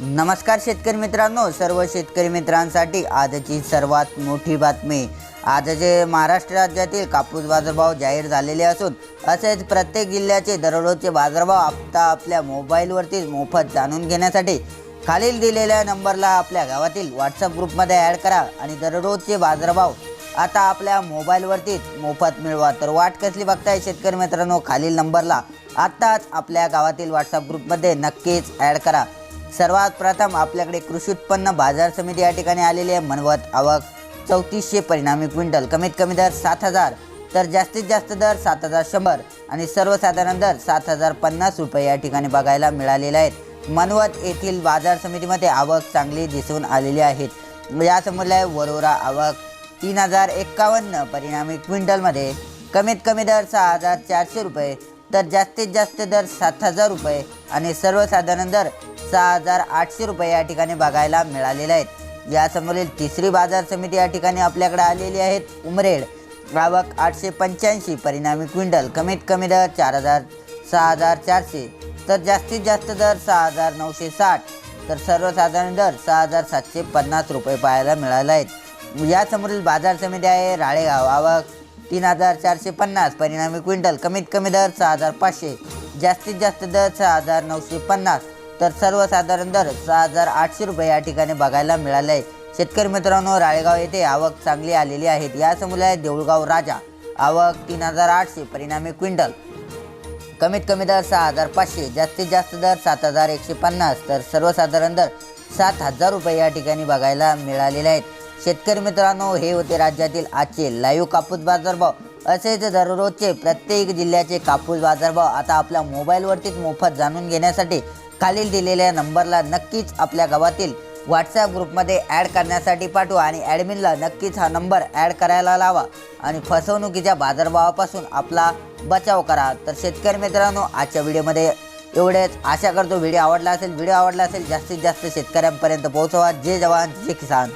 नमस्कार शेतकरी मित्रांनो सर्व शेतकरी मित्रांसाठी आजची सर्वात मोठी बातमी. आजचे महाराष्ट्र राज्यातील कापूस बाजारभाव जाहीर झालेले असून असेच प्रत्येक जिल्ह्याचे दररोजचे बाजारभाव आता आपल्या मोबाईलवरतीच मोफत जाणून घेण्यासाठी खालील दिलेल्या नंबरला आपल्या गावातील व्हॉट्सअप ग्रुपमध्ये ॲड करा आणि दररोजचे बाजारभाव आता आपल्या मोबाईलवरतीच मोफत मिळवा. तर वाट कसली बघताय शेतकरी मित्रांनो खालील नंबरला आत्ताच आपल्या गावातील व्हॉट्सअप ग्रुपमध्ये नक्कीच ॲड करा. सर्वात प्रथम आपल्याकडे कृषी उत्पन्न बाजार समिती या ठिकाणी आलेली आहे. मनवत आवक चौतीसशे परिणामी क्विंटल. कमीत कमी दर सात हजार तर जास्तीत जास्त दर सात हजार शंभर आणि सर्वसाधारण दर सात हजार पन्नास रुपये या ठिकाणी बघायला मिळालेले आहेत. मनवत येथील बाजार समितीमध्ये आवक चांगली दिसून आलेली आहेत यासमोरला आहे वरोरा आवक तीन हजार एक्कावन्न परिणामी क्विंटलमध्ये. कमीत कमी दर सहा हजार चारशे रुपये तर जास्तीत जास्त दर सात हजार रुपये आणि सर्वसाधारण दर सहा हजार आठशे रुपये या ठिकाणी बघायला मिळालेले आहेत. यासमोरील तिसरी बाजार समिती या ठिकाणी आपल्याकडे आलेली आहेत उमरेड आवक आठशे पंच्याऐंशी परिणामी क्विंटल कमीत कमी दर चार हजार सहा हजार चारशे तर जास्तीत जास्त दर सहा हजार नऊशे साठ तर सर्वसाधारण दर सहा हजार सातशे पन्नास रुपये पाहायला मिळाले आहेत. यासमोरील बाजार समिती आहे राळेगाव आवक तीन हजार चारशे पन्नास परिणामी क्विंटल कमीत कमी दर सहा हजार पाचशे जास्तीत जास्त दर सहा हजार नऊशे पन्नास तर सर्वसाधारण दर सहा हजार आठशे रुपये या ठिकाणी बघायला मिळाले आहे शेतकरी मित्रांनो राळेगाव येथे आवक चांगली आलेली आहेत या आहे देऊळगाव राजा. आवक तीन हजार आठशे परिणामी क्विंटल. कमीत कमी दर सहा हजार पाचशे जास्तीत जास्त दर सात हजार एकशे पन्नास. तर सर्वसाधारण दर सात हजार रुपये या ठिकाणी बघायला मिळालेले आहेत. शेतकरी मित्रांनो हे होते राज्यातील आजचे लाईव्ह कापूस बाजारभाव. असेच दररोजचे प्रत्येक जिल्ह्याचे कापूस बाजारभाव आता आपल्या मोबाईलवरतीच मोफत जाणून घेण्यासाठी खालील दिलेल्या नंबरला नक्कीच आपल्या गावातील व्हॉट्सॲप ग्रुपमध्ये ॲड करण्यासाठी पाठवा आणि ॲडमिनला नक्कीच हा नंबर ॲड करायला लावा आणि फसवणुकीच्या बाजारभावापासून आपला बचाव करा. तर शेतकरी मित्रांनो आजच्या व्हिडिओमध्ये एवढेच. आशा करतो व्हिडिओ आवडला असेल व्हिडिओ आवडला असेल जास्तीत जास्त शेतकऱ्यांपर्यंत पोहोचवा. जे जवान जे किसान.